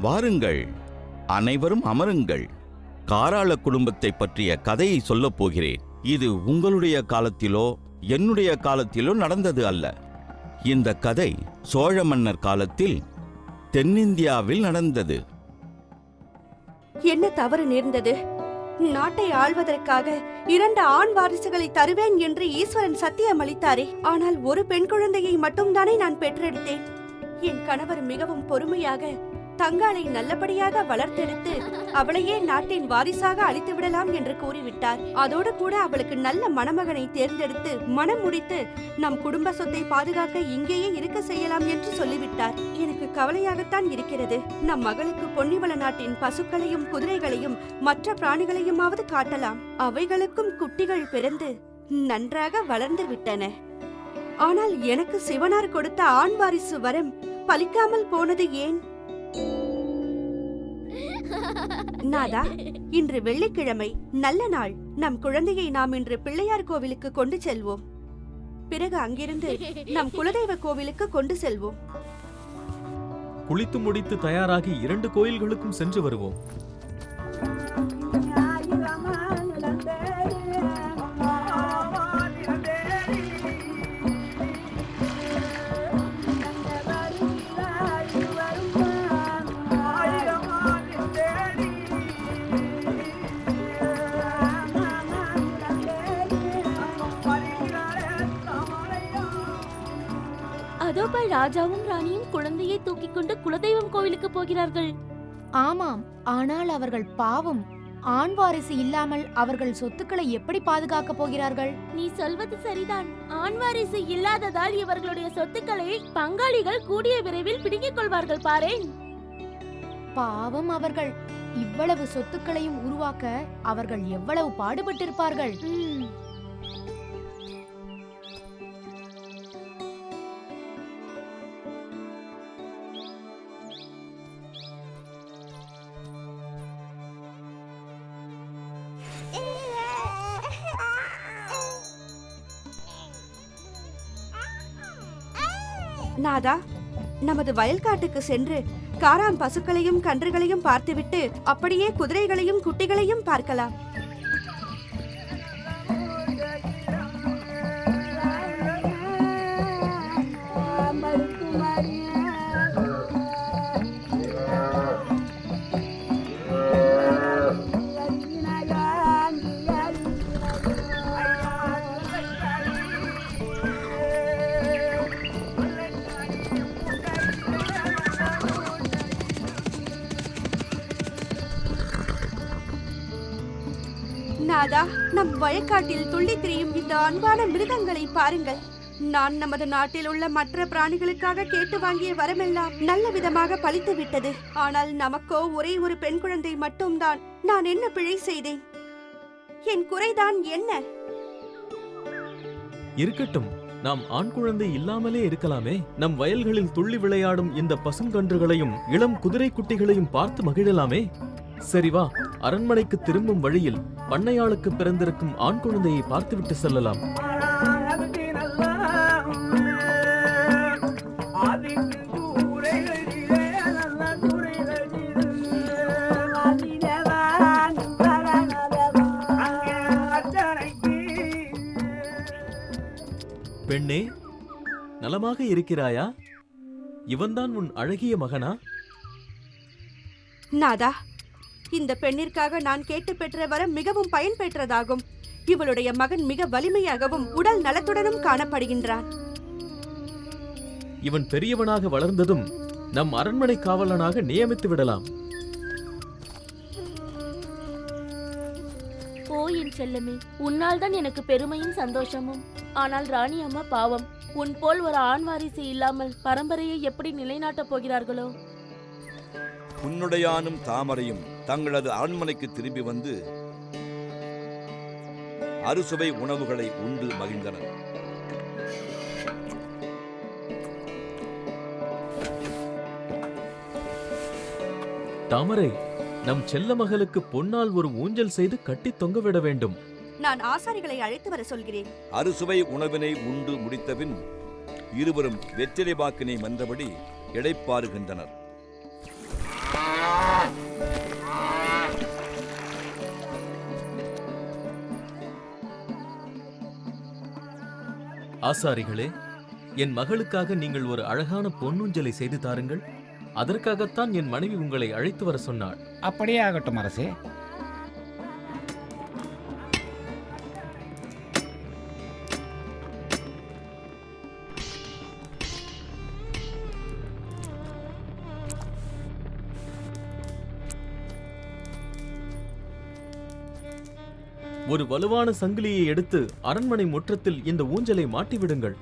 வாருங்கள். அனைவரும் அமருங்கள். காராள குடும்பத்தை பற்றிய கதையை சொல்லப் போகிறேன். இது உங்களுடைய காலத்திலோ என்னுடைய காலத்திலோ நடந்தது அல்ல. இந்த கதை சோழ மன்னர் காலத்தில் தென்னிந்தியாவில் நடந்தது. என்ன தவறு நேர்ந்தது? நாட்டை ஆள்வதற்காக இரண்டு ஆண் வாரிசுகளை தருவேன் என்று ஈஸ்வரன் சத்தியம் அளித்தாரே. ஆனால் ஒரு பெண் குழந்தையை மட்டும்தானே நான் பெற்றெடுத்தேன். என் கணவர் மிகவும் பொறுமையாக தங்காளை நல்லபடியாக வளர்த்தெடுத்து அவளையே நாட்டின் வாரிசாக அளித்து விடலாம் என்று கூறிவிட்டார். அதோடு கூட அவளுக்கு நல்ல மணமகனை தேர்ந்தெடுத்து மனம் முடித்து நம் குடும்ப சொத்தை பாதுகாக்க இங்கேயே இருக்க செய்யலாம் என்று சொல்லிவிட்டார். எனக்கு கவலையாகத்தான் இருக்கிறது. நம் மகளுக்கு பொன்னிவள நாட்டின் பசுக்களையும் குதிரைகளையும் மற்ற பிராணிகளையுமாவது காட்டலாம். அவைகளுக்கும் குட்டிகள் பிறந்து நன்றாக வளர்ந்து விட்டன. ஆனால் எனக்கு சிவனார் கொடுத்த ஆண் வாரிசு வரம் பலிக்காமல் போனது ஏன்? நாதா இன்று வெள்ளிக்கிழமை நல்ல நாள். நம் குழந்தையை நாம் இன்று பிள்ளையார் கோவிலுக்கு கொண்டு செல்வோம். பிறகு அங்கிருந்து நம் குலதெய்வ கோவிலுக்கு கொண்டு செல்வோம். குளித்து முடித்து தயாராகி இரண்டு கோயில்களுக்கும் சென்று வருவோம். ராஜாவும் ராணியும் குழந்தையை தூக்கிக் கொண்டு குலதெய்வம் கோவிலுக்கு போகிறார்கள். ஆமாம் ஆனால் அவர்கள் பாவம். ஆண் வாரிசு இல்லாமல் அவர்கள் சொத்துக்களை எப்படி பாதுகாக்கப் போகிறார்கள்? நீ சொல்வது சரிதான். ஆண் வாரிசு இல்லாததால் இவர்களுடைய சொத்துக்களை பங்காளிகள் கூடிய விரைவில் பிடுங்கிக் கொள்வார்கள் பாரேன். பாவம் அவர்கள். இவ்வளவு சொத்துக்களையும் உருவாக்க அவர்கள் எவ்வளவு பாடுபட்டிருப்பார்கள்? நாதா நமது வயல்காட்டுக்கு சென்று காராம் பசுக்களையும் கன்றுகளையும் பார்த்துவிட்டு அப்படியே குதிரைகளையும் குட்டிகளையும் பார்க்கலாம். நம் துள்ளி திரியும் இந்த அன்பான மிருகங்களை பாருங்கள். நான் நமது நாட்டில் உள்ள மற்ற பிராணிகளுக்காக கேட்டு வாங்கிய வரமெல்லாம் நல்ல விதமாக பழித்து விட்டது. ஆனால் நமக்கோ ஒரே ஒரு பெண் குழந்தை மட்டும்தான். நான் என்ன பிழை செய்தேன்? என் குறைதான் என்ன? இருக்கட்டும். நாம் ஆண் குழந்தை இல்லாமலே இருக்கலாமே. நம் வயல்களில் துள்ளி விளையாடும் இந்த பசுங்கன்றுகளையும் இளம் குதிரை குட்டிகளையும் பார்த்து மகிழலாமே. சரி வா அரண்மனைக்கு திரும்பும் வழியில் பண்ணையாளுக்கு பிறந்திருக்கும் ஆண் குழந்தையை பார்த்துவிட்டு செல்லலாம். பெண்ணே நலமாக இருக்கிறாயா? இவன்தான் உன் அழகிய மகனா? நாதா இந்த பெண்ணிற்காக நான் கேட்டு பெற்ற வரம் மிகவும் பயன் பெற்றதாகும். இவளுடைய மகன் மிக வலிமையாகவும் உடல் நலத்துடனும் காணப்படுகின்றான். இவன் பெரியவனாக வளர்ந்ததும் நம் அரண்மனை காவலனாக நியமித்து விடலாம். என் செல்லமே உன்னால் தான் எனக்கு பெருமையும் சந்தோஷமும். ஆனால் ராணி அம்மா பாவம் உன் போல் ஒரு ஆண் வாரிசு இல்லாமல் பரம்பரையை எப்படி நிலைநாட்டப் போகிறார்களோ? உன்னுடையானும் தாமரையும் தங்களது அரண்மனைக்கு திரும்பி வந்து அறுசுவை உணவுகளை உண்டு மகிழ்ந்தனர். தாமரை நம் செல்ல மகளுக்கு பொன்னால் ஒரு ஊஞ்சல் செய்து கட்டி தொங்கவிட வேண்டும். நான் ஆசாரிகளை அழைத்து வர சொல்கிறேன். அறுசுவை உணவினை உண்டு முடித்தபின் இருவரும் வெற்றிலை பாக்கினை வென்றபடி இளைப்பாறுகின்றனர். ஆசாரிகளே என் மகளுக்காக நீங்கள் ஒரு அழகான பொன்னூஞ்சலை செய்து தாருங்கள். அதற்காகத்தான் என் மனைவி உங்களை அழைத்து வர சொன்னாள். அப்படியே ஆகட்டும் அரசே. ஒரு வலுவான சங்கிலியை எடுத்து அரண்மனை முற்றத்தில் இந்த ஊஞ்சலை மாட்டிவிடுங்கள்.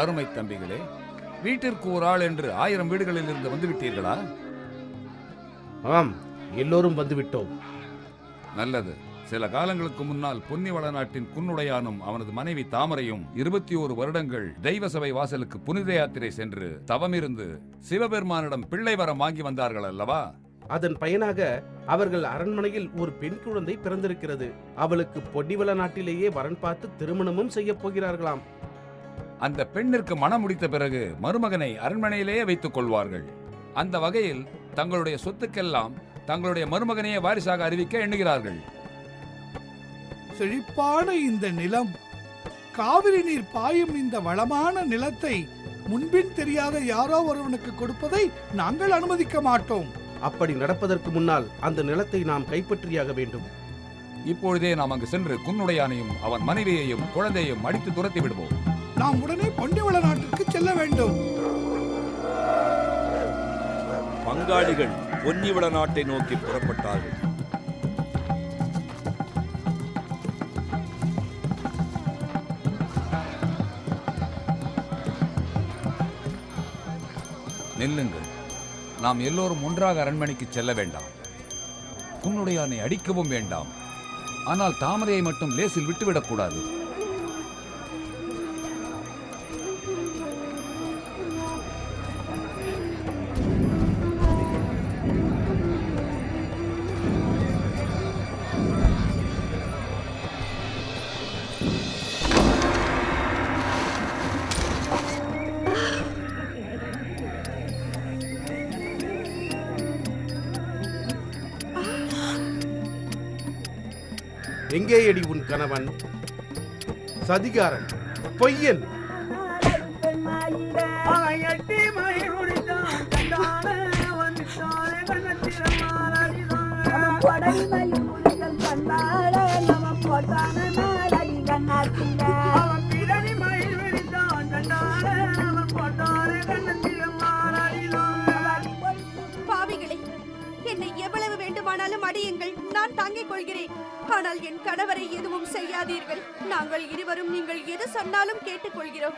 அருமை தம்பிகளே வீட்டிற்கு ஒரு ஆள் என்று ஆயிரம் வீடுகளில் இருந்து வந்து விட்டீர்களா ஆம் எல்லோரும் வந்துவிட்டோம். நல்லது. சில காலங்களுக்கு முன்னால் பொன்னிவள நாட்டின் குன்னுடையானும் அவனது மனைவி தாமரையும் இருபத்தி ஓரு வருடங்கள் தெய்வ சபை வாசலுக்கு புனித யாத்திரை சென்று தவமிருந்து சிவபெருமானிடம் பிள்ளை வரம் வாங்கி வந்தார்கள் அல்லவா? அதன் பயனாக அவர்கள் அரண்மனையில் ஒரு பெண் குழந்தை பிறந்திருக்கிறது. அவளுக்கு பொன்னிவள நாட்டிலேயே வரன் பார்த்து திருமணமும் செய்ய போகிறார்களாம். அந்த பெண்ணிற்கு மனம் முடித்த பிறகு மருமகனை அரண்மனையிலேயே வைத்துக் கொள்வார்கள். அந்த வகையில் தங்களுடைய சொத்துக்கெல்லாம் தங்களுடைய மருமகனையே வாரிசாக அறிவிக்க எண்ணுகிறார்கள். செழிப்பான இந்த நிலம் காவிரி நீர் பாயும் இந்த வளமான நிலத்தை முன்பின் தெரியாத யாரோ ஒருவனுக்கு கொடுப்பதை நாங்கள் அனுமதிக்க மாட்டோம். அப்படி நடப்பதற்கு முன்னால் அந்த நிலத்தை நாம் கைப்பற்றியாக வேண்டும். இப்பொழுதே நாம் அங்கு சென்று குன்னுடையானையும் அவன் மனைவியையும் குழந்தையையும் அடித்து துரத்தி விடுவோம். நாம் உடனே பொண்டிவள நாட்டிற்கு செல்ல வேண்டும். பங்காளிகள் பொன்னிவள நாட்டை நோக்கி புறப்பட்டார்கள். நில்லுங்கள். நாம் எல்லோரும் ஒன்றாக அரண்மனைக்கு செல்ல வேண்டாம். குன்னுடையானை அடிக்கவும் வேண்டாம். ஆனால் தாமரையை மட்டும் லேசில் விட்டுவிடக்கூடாது சதிகாரன் பொய்யன் என் கணவரை எதுவும் செய்யாதீர்கள். நாங்கள் இருவரும் நீங்கள் எது சொன்னாலும் கேட்டுக்கொள்கிறோம்.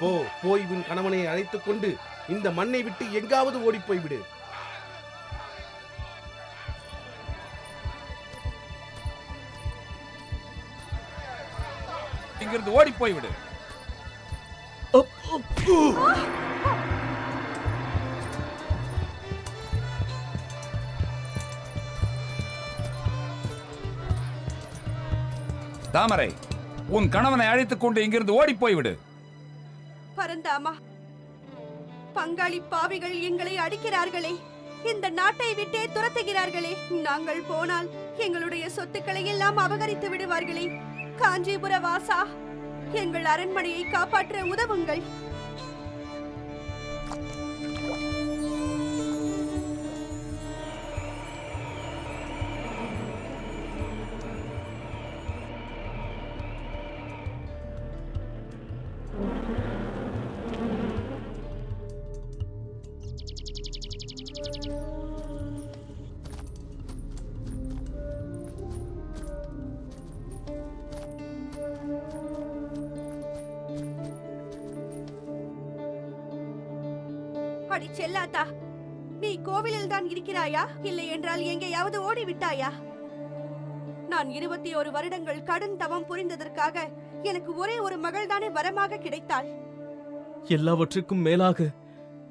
போ போய் உன் கணவனை அழைத்துக் கொண்டு இந்த மண்ணை விட்டு எங்காவது ஓடிப் போய்விடு இங்கிருந்து ஓடி போய்விடு தாமரை உன் கணவனை அழைத்துக் கொண்டு இங்கிருந்து ஓடி போய்விடு. பரந்தாமா பங்காளி பாவிகள் எங்களை அடிக்கிறார்களே. இந்த நாட்டை விட்டே துரத்துகிறார்களே. நாங்கள் போனால் எங்களுடைய சொத்துக்களை எல்லாம் அபகரித்து விடுவார்களே. காஞ்சிபுர வாசா எங்கள் அரண்மனையை காப்பாற்ற உதவுங்கள். அடி செல்லாத்தா? நீ கோவிலில் தான் இருக்கிறாயா? இல்லை என்றால் எங்கேயாவது ஓடி விட்டாயா நான் இருபத்தி ஒரு வருடங்கள் கடும் தவம் புரிந்ததற்காக எனக்கு ஒரே ஒரு மகள் தானே வரமாக கிடைத்தாள். எல்லாவற்றுக்கும் மேலாக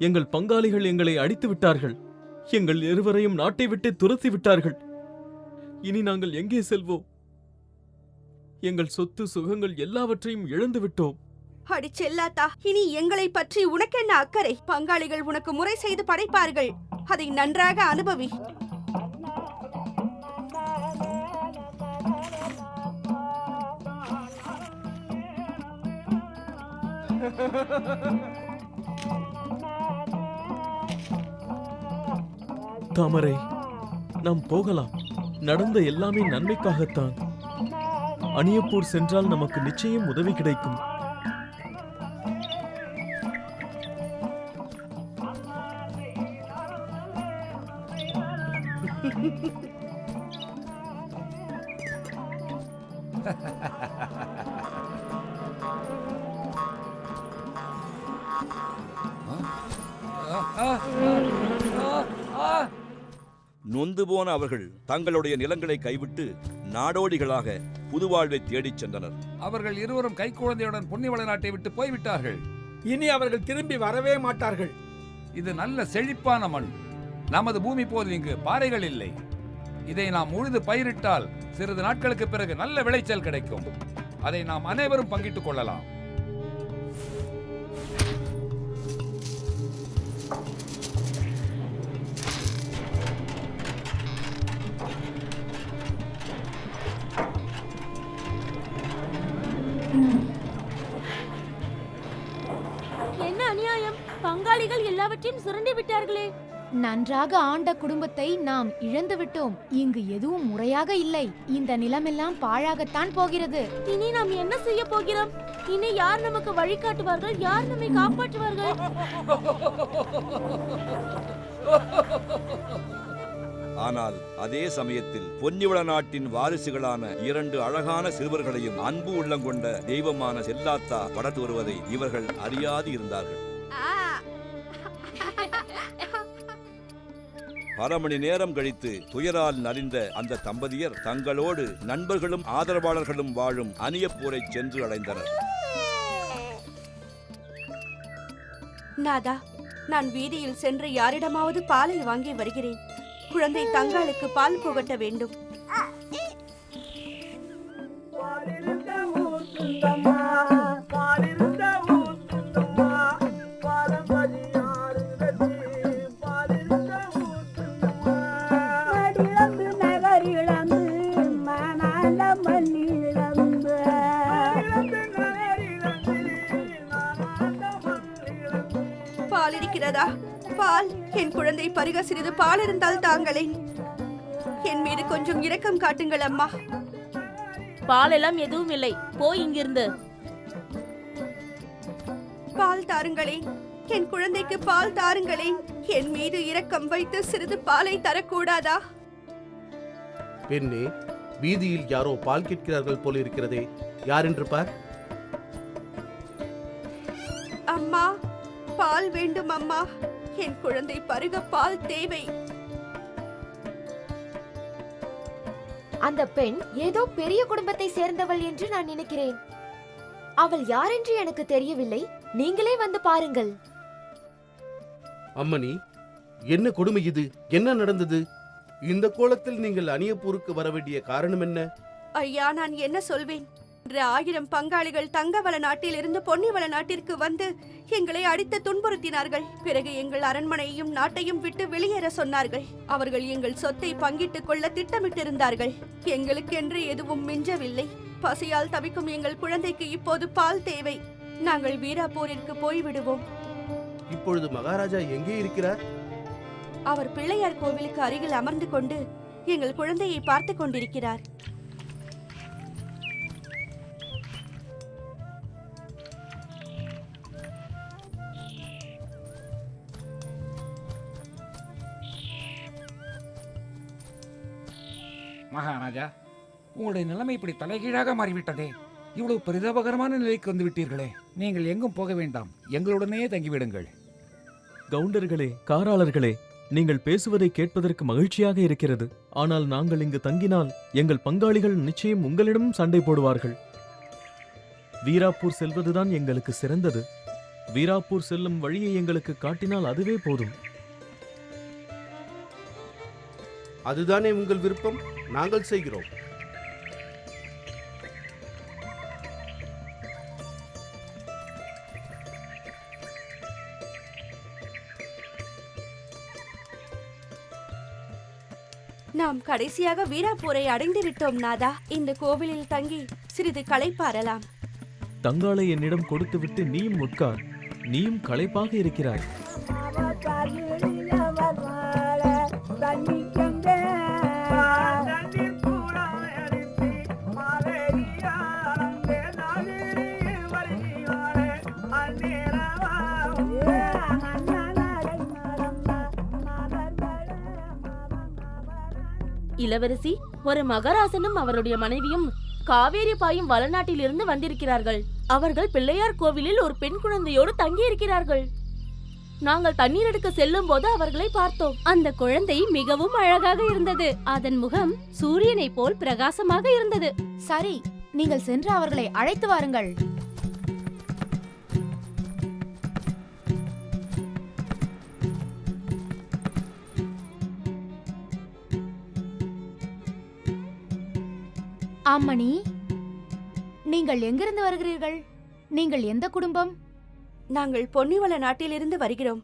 எங்கள் பங்காளிகள் எங்களை அடித்து விட்டார்கள். எங்கள் இருவரையும் நாட்டை விட்டு துரத்தி விட்டார்கள். இனி நாங்கள் எங்கே செல்வோம்? எங்கள் சொத்து சுகங்கள் எல்லாவற்றையும் இழந்து விட்டோம். அடி செல்லாத்தா இனி எங்களை பற்றி உனக்கென்ன அக்கறை? பங்காளிகள் உனக்கு முறை செய்து படைப்பார்கள். அதை நன்றாக அனுபவி. தாமரை நாம் போகலாம். நடந்த எல்லாமே நன்மைக்காகத்தான். அணியப்பூர் சென்றால் நமக்கு நிச்சயம் உதவி கிடைக்கும். அவர்கள் தங்களுடைய நிலங்களை கைவிட்டு நாடோடிகளாக புது வாழ்வை தேடிச் சென்றனர். அவர்கள் இருவரும் கைக்குழந்தையுடன் பொன்னிவள நாட்டை விட்டு போய்விட்டார்கள். இனி அவர்கள் திரும்பி வரவே மாட்டார்கள். இது நல்ல செழிப்பான மண். நமது பூமி போல் இங்கு பாறைகள் இல்லை. இதை நாம் உழுது பயிரிட்டால் சிறிது நாட்களுக்கு பிறகு நல்ல விளைச்சல் கிடைக்கும். அதை நாம் அனைவரும் பங்கிட்டுக் கொள்ளலாம். பங்காளிகள் எல்லாவற்றையும் சுரண்டி விட்டார்களே. நன்றாக ஆண்ட குடும்பத்தை நாம் இழந்து விட்டோம். இங்கு எதுவும் முறையாக இல்லை. இந்த நிலமெல்லாம் பாழாகத்தான் போகிறது. இனி நாம் என்ன செய்ய போகிறோம்? இனி யார் நமக்கு வழிகாட்டுவார்கள் யார் நம்மை காப்பாற்றுவார்கள்? ஆனால் அதே சமயத்தில் பொன்னிவள நாட்டின் வாரிசுகளான இரண்டு அழகான சிறுவர்களையும் அன்பு உள்ளங்கொண்ட தெய்வமான செல்லாத்தா வளர்த்து வருவதை இவர்கள் அறியாது இருந்தார்கள். பல மணி நேரம் கழித்து துயரால் நலிந்த அந்த தம்பதியர் தங்களோடு நண்பர்களும் ஆதரவாளர்களும் வாழும் அணியப்பூரை சென்று அடைந்தனர். நாதா நான் வீதியில் சென்று யாரிடமாவது பாலை வாங்கி வருகிறேன். குழந்தை தங்களுக்கு பால் புகட்ட வேண்டும். என் குழந்தை பருக சிறிது பால் இருந்தால் தாங்களேன் என் மீது கொஞ்சம் இரக்கம் காட்டுங்கள் அம்மா. பால் எல்லாம் எதுவும் இல்லை. போய் இங்கிருந்து. பால் தாருங்களேன் என் குழந்தைக்கு பால் தாருங்களேன் என் மீது இரக்கம் வைத்து சிறிது பாலை தரக்கூடாதா? பெண்ணே வீதியில் யாரோ பால் கேட்கிறார்கள் போல இருக்கிறதே. யார் என்று பார். அம்மா பால் வேண்டும் அம்மா. என் குழந்தை பருக பால் தேவை. அந்த பெண் ஏதோ பெரிய குடும்பத்தை சேர்ந்தவள் என்று நான் நினைக்கிறேன். அவள் யாரென்று எனக்கு தெரியவில்லை. நீங்களே வந்து பாருங்கள். அம்மணி என்ன கொடுமை இது? என்ன நடந்தது? இந்த கோலத்தில் நீங்கள் அணியப்பூருக்கு வர வேண்டிய காரணம் என்ன? ஐயா நான் என்ன சொல்வேன்? ஆயிரம் பங்காளிகள் தங்கவள நாட்டில் இருந்து பொன்னிவள நாட்டிற்கு வந்து எங்களை அடித்து துன்புறுத்தினார்கள். பிறகு எங்கள் அரண்மனையையும் நாட்டையும் விட்டு வெளியேற சொன்னார்கள். அவர்கள் எங்கள் சொத்தை பங்கிட்டுக் கொள்ள திட்டமிட்டிருந்தார்கள். எங்களுக்கென்று எதுவும் மிஞ்சவில்லை. பசியால் தவிக்கும் எங்கள் குழந்தைக்கு இப்போது பால் தேவை. நாங்கள் வீராப்பூரிற்கு போய்விடுவோம். இப்பொழுது மகாராஜா எங்கே இருக்கிறார்? அவர் பிள்ளையார் கோவிலுக்கு அருகில் அமர்ந்து கொண்டு எங்கள் குழந்தையை பார்த்து கொண்டிருக்கிறார். மகாராஜா உங்களுடைய நிலைமை இப்படி தலைகீழாக மாறிவிட்டதே. இவ்வளவு பரிதாபகரமான நிலைக்கு வந்து விட்டீர்களே. நீங்கள் எங்கும் போக வேண்டாம். எங்களுடனே தங்கிவிடுங்கள். கவுண்டர்களே காராளர்களே நீங்கள் பேசுவதை கேட்பதற்கு மகிழ்ச்சியாக இருக்கிறது. ஆனால் நாங்கள் இங்கு தங்கினால் எங்கள் பங்காளிகள் நிச்சயம் உங்களிடம் சண்டை போடுவார்கள். வீராப்பூர் செல்வதுதான் எங்களுக்கு சிறந்தது. வீராப்பூர் செல்லும் வழியை எங்களுக்கு காட்டினால் அதுவே போதும். அதுதானே உங்கள் விருப்பம்? நாங்கள் செய்கிறோம். நாம் கடைசியாக வீராப்பூரை அடைந்து விட்டோம் நாதா. இந்த கோவிலில் தங்கி சிறிது களைப்பாறலாம் தங்காளை என்னிடம் கொடுத்துவிட்டு நீயும் உட்கார். நீயும் களைப்பாக இருக்கிறாய். இளவரசி ஒரு மகராசனும் அவருடைய மனைவியும் காவேரி பாயும் வளநாட்டிலிருந்து வந்திருக்கிறார்கள். அவர்கள் பிள்ளையார் கோவிலில் ஒரு பெண் குழந்தையோடு தங்கியிருக்கிறார்கள். நாங்கள் தண்ணீர் எடுக்க செல்லும் போது அவர்களை பார்த்தோம். அந்த குழந்தை மிகவும் அழகாக இருந்தது. அதன் முகம் சூரியனைப் போல் பிரகாசமாக இருந்தது. சரி நீங்கள் சென்று அவர்களை அழைத்து வாருங்கள். அம்மணி நீங்கள் எங்கிருந்து வருகிறீர்கள்? நீங்கள் எந்த குடும்பம்? நாங்கள் பொன்னிவள நாட்டிலிருந்து வருகிறோம்.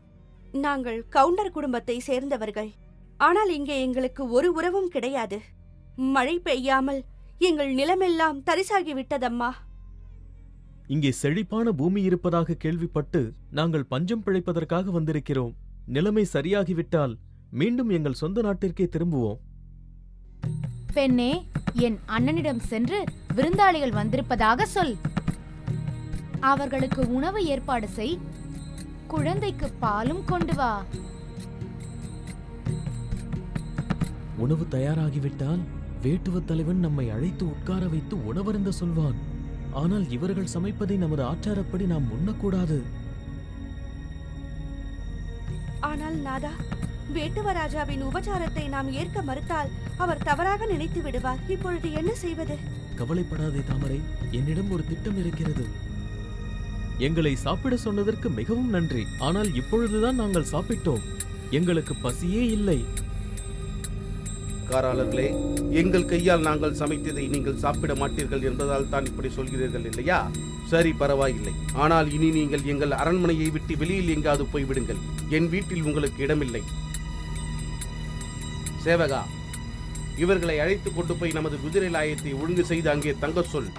நாங்கள் கவுண்டர் குடும்பத்தை சேர்ந்தவர்கள். ஆனால் இங்கே எங்களுக்கு ஒரு உறவும் கிடையாது. மழை பெய்யாமல் எங்கள் நிலமெல்லாம் தரிசாகி விட்டதம்மா இங்கே செழிப்பான பூமி இருப்பதாக கேள்விப்பட்டு நாங்கள் பஞ்சம் பிழைப்பதற்காக வந்திருக்கிறோம். நிலைமை சரியாகிவிட்டால் மீண்டும் எங்கள் சொந்த நாட்டிற்கே திரும்புவோம். பெண்ணே என் அண்ணனிடம் சென்று விருந்தாளிகள் வந்திருப்பதாக சொல். அவர்களுக்கு உணவு ஏற்பாடு செய். குழந்தைக்கு பாலும் கொண்டு வா. உணவு தயாராகிவிட்டால் வேட்டுவத் தலைவன் நம்மை அழைத்து உட்கார வைத்து உணவருந்த சொல்வான். ஆனால் இவர்கள் சமைப்பதை நமது ஆச்சாரப்படி நாம் உண்ணக்கூடாது. ஆனால் நாதா வேட்டுவராஜாவின் உபச்சாரத்தை நாம் ஏற்க மறுத்தால் அவர் தவறாக நினைத்து விடுவார். இப்பொழுது என்ன செய்வது? கவலைப்படாதே தாமரை. என்னிடம் ஒரு திட்டம் இருக்கிறது. எங்களை சாப்பிட சொன்னதற்கு மிகவும் நன்றி. ஆனால் இப்பொழுதுதான் நாங்கள் சாப்பிட்டோம். எங்களுக்கு பசியே இல்லை. காராளர்களே எங்கள் கையால் நாங்கள் சமைத்ததை நீங்கள் சாப்பிட மாட்டீர்கள் என்பதால் தான் இப்படி சொல்கிறீர்கள் இல்லையா? சரி பரவாயில்லை. ஆனால் இனி நீங்கள் எங்கள் அரண்மனையை விட்டு வெளியில் எங்காவது போய்விடுங்கள். என் வீட்டில் உங்களுக்கு இடமில்லை. சேவகா இவர்களை அழைத்து கொண்டு போய் நமது குதிரை லாயத்தை ஒழுங்கு செய்து அங்கே தங்க சொல்.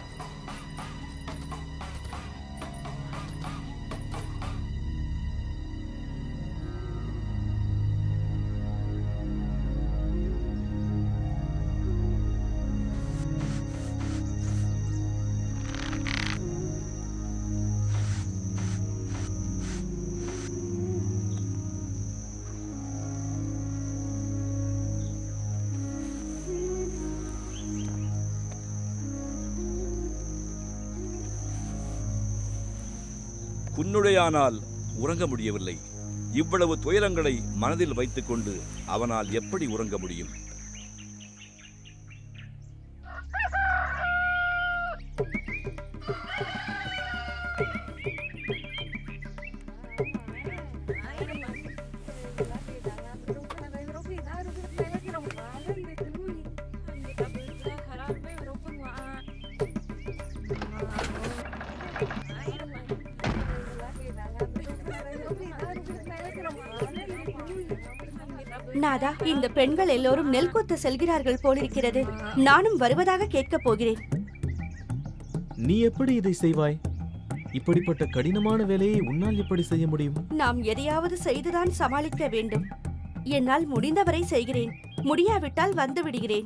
குன்னுடையானால் உறங்க முடியவில்லை. இவ்வளவு துயரங்களை மனதில் வைத்துக்கொண்டு அவனால் எப்படி உறங்க முடியும்? நாதா இந்த பெண்கள் எல்லோரும் நெல் கொத்த செல்கிறார்கள் போலிருக்கிறது. நானும் வருவதாக கேட்கப் போகிறேன். நீ எப்படி இதை செய்வாய்? இப்படிப்பட்ட கடினமான வேலையை உன்னால் எப்படி செய்ய முடியும்? நாம் எதையாவது செய்துதான் சமாளிக்க வேண்டும். என்னால் முடிந்தவரை செய்கிறேன். முடியாவிட்டால் வந்து விடுகிறேன்.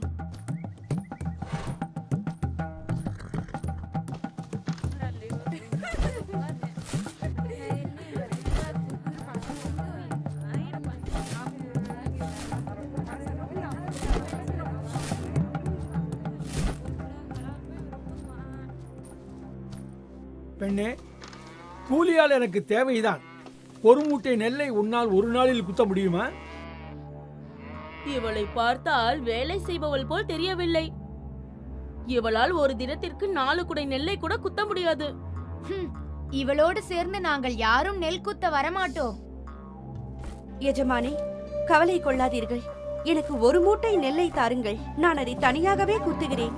பெண்ணே கூலியால் எனக்கு தேவைதான். ஒரு மூட்டை நெல்லை உன்னால் ஒரு நாளில் குத்த முடியுமா? இவளை பார்த்தால் வேலை செய்பவள் போல் தெரியவில்லை. இவளால் ஒரு தினத்திற்கு நாலு குடை நெல்லை கூட குத்த முடியாது. இவளோடு சேர்ந்து நாங்கள் யாரும் நெல் குத்த வரமாட்டோம். எஜமானே கவலை கொள்ளாதீர்கள். எனக்கு ஒரு மூட்டை நெல்லை தாருங்கள். நான் அதை தனியாகவே குத்துகிறேன்.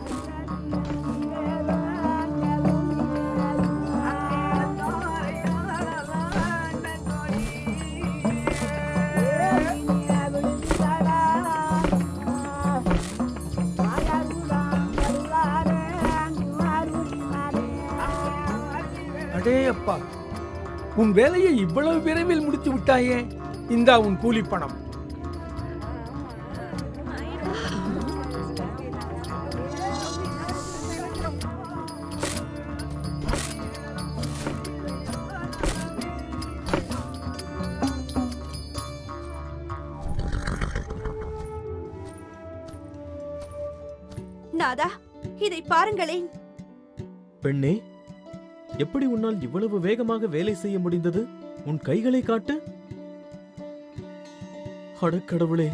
அடே அப்பா உன் வேலையை இவ்வளவு விரைவில் முடித்து விட்டாயே? இந்தா உன் கூலி பணம். நாதா இதை பாருங்களேன். பெண்ணே எப்படி உன்னால் இவ்வளவு வேகமாக வேலை செய்ய முடிந்தது? உன் கைகளை காட்டு. அடக்கடவுளே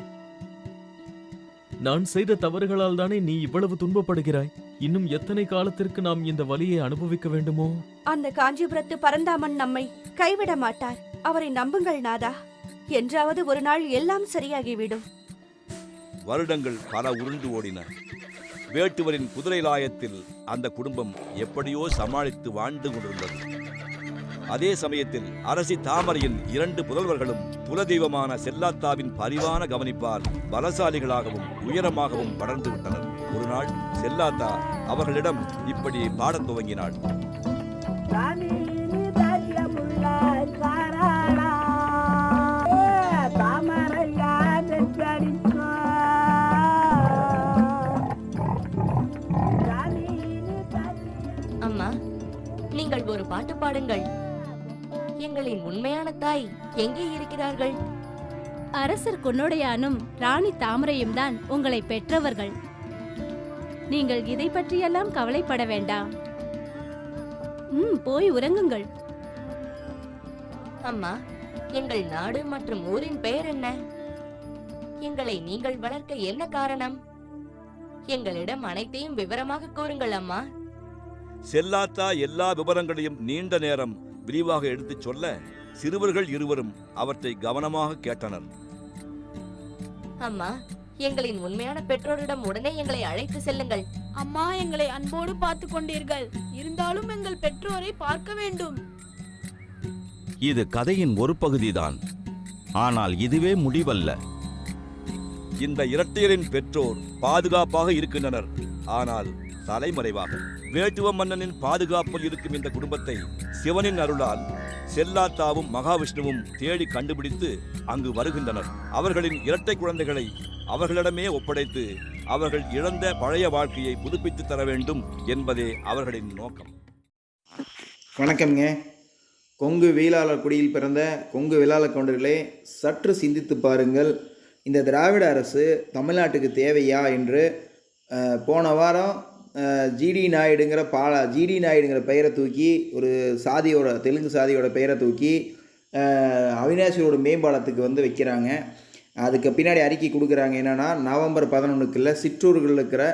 நான் செய்த தவறுகளால் தானே நீ இவ்வளவு துன்பப்படுகிறாய். இன்னும் எத்தனை காலத்திற்கு நாம் இந்த வலியை அனுபவிக்க வேண்டுமோ? அந்த காஞ்சிபுரத்து பரந்தாமன் நம்மை கைவிட மாட்டார். அவரை நம்புங்கள் நாதா. என்றாவது ஒரு நாள் எல்லாம் சரியாகிவிடும். வருடங்கள் பல உருண்டு ஓடின. வேட்டுவரின் குதிரை லாயத்தில் அந்த குடும்பம் எப்படியோ சமாளித்து வாழ்ந்து கொண்டிருந்தது. அதே சமயத்தில் அரசி தாமரையின் இரண்டு புதல்வர்களும் குலதெய்வமான செல்லாத்தாவின் பரிவான கவனிப்பால் பலசாலிகளாகவும் உயரமாகவும் வளர்ந்து விட்டனர். ஒரு நாள் செல்லாத்தா அவர்களிடம் இப்படி பாடத் துவங்கினாள். பாடுங்கள். எங்களின் உண்மையான தாய் எங்கே இருக்கிறார்கள்? அரசர் கொன்னுடையானும் ராணி தாமரையும் தான் உங்களை பெற்றவர்கள். நீங்கள் இதை பற்றியெல்லாம் கவலைப்பட வேண்டாம். ம் போய் உறங்குங்கள். அம்மா எங்கள் நாடு மற்றும் ஊரின் பெயர் என்ன? எங்களை நீங்கள் வளர்க்க என்ன காரணம்? எங்களிடம் அனைத்தையும் விவரமாக கூறுங்கள் அம்மா. செல்லாத்தா எல்லா விவரங்களையும் நீண்ட நேரம் விரிவாக எடுத்துச் சொல்ல சிறுவர்கள் இருவரும் அவற்றை கவனமாக கேட்டனர். அம்மா எங்களின் உண்மையான பெற்றோரிடம் உடனே எங்களை அழைத்து செல்லுங்கள். அம்மா எங்களை அன்போடு பார்த்து கொண்டீர்கள். இருந்தாலும் எங்கள் பெற்றோரை பார்க்க வேண்டும். இது கதையின் ஒரு பகுதிதான். ஆனால் இதுவே முடிவல்ல. இந்த இரட்டையரின் பெற்றோர் பாதுகாப்பாக இருக்கின்றனர். ஆனால் தலைமறைவாக வேட்டுவ மன்னனின் பாதுகாப்பில் இருக்கும் இந்த குடும்பத்தை சிவனின் அருளால் செல்லாத்தாவும் மகாவிஷ்ணுவும் தேடி கண்டுபிடித்து அங்கு வருகின்றனர். அவர்களின் இரட்டை குழந்தைகளை அவர்களிடமே ஒப்படைத்து அவர்கள் இழந்த பழைய வாழ்க்கையை புதுப்பித்து தர வேண்டும் என்பதே அவர்களின் நோக்கம். வணக்கம்ங்க. கொங்கு வேளாளர் குடியில் பிறந்த கொங்கு வேளாளர் கவுண்டர்களே சற்று சிந்தித்து பாருங்கள். இந்த திராவிட அரசு தமிழ்நாட்டுக்கு தேவையா என்று போன வாரம் ஜிடி நாயுடுங்கிற பாலா ஜிடி நாயுடுங்கிற பெயரை தூக்கி ஒரு சாதியோட தெலுங்கு சாதியோட பெயரை தூக்கி அவினாசியோட மேம்பாலத்துக்கு வந்து வைக்கிறாங்க. அதுக்கு பின்னாடி அறிக்கை கொடுக்குறாங்க என்னென்னா நவம்பர் பதினொன்றுக்குள்ள சிற்றூர்களில் இருக்கிற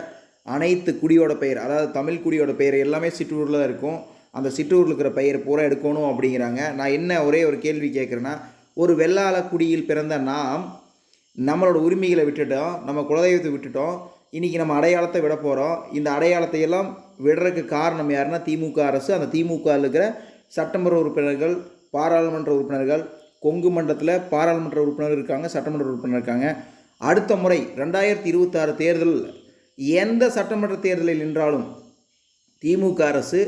அனைத்து குடியோட பெயர் அதாவது தமிழ் குடியோட பெயர் எல்லாமே சிற்றூரில் தான் இருக்கும். அந்த சிற்றூரில் இருக்கிற பெயர் பூரா எடுக்கணும் அப்படிங்கிறாங்க. நான் என்ன ஒரே ஒரு கேள்வி கேட்குறேன்னா ஒரு வெள்ளாள குடியில் பிறந்த நாம் நம்மளோட உரிமைகளை விட்டுட்டோம் நம்ம குலதெய்வத்தை விட்டுட்டோம் இன்றைக்கி நம்ம அடையாளத்தை விட போகிறோம் இந்த அடையாளத்தை எல்லாம் விடுறதுக்கு காரணம் யாருன்னா திமுக அரசு. அந்த திமுக இருக்கிற சட்டமன்ற உறுப்பினர்கள் பாராளுமன்ற உறுப்பினர்கள் கொங்கு மண்டலத்தில் பாராளுமன்ற உறுப்பினர் இருக்காங்க சட்டமன்ற உறுப்பினர் இருக்காங்க. அடுத்த முறை ரெண்டாயிரத்தி இருபத்தாறு தேர்தல் எந்த சட்டமன்ற தேர்தலில் நின்றாலும் திமுக அரசு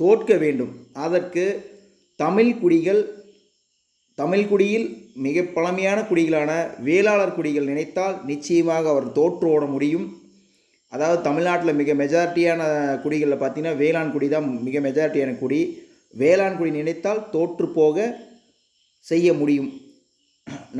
தோற்க வேண்டும். அதற்கு தமிழ் குடிகள் தமிழ் குடியில் மிக பழமையான குடிகளான வேளாளர் குடிகள் நினைத்தால் நிச்சயமாக அவர் தோற்று ஓட முடியும். அதாவது தமிழ்நாட்டில் மிக மெஜாரிட்டியான குடிகளில் பார்த்தீங்கன்னா வேளாண் குடி தான் மிக மெஜாரிட்டியான குடி. வேளாண் குடி நினைத்தால் தோற்று போக செய்ய முடியும்.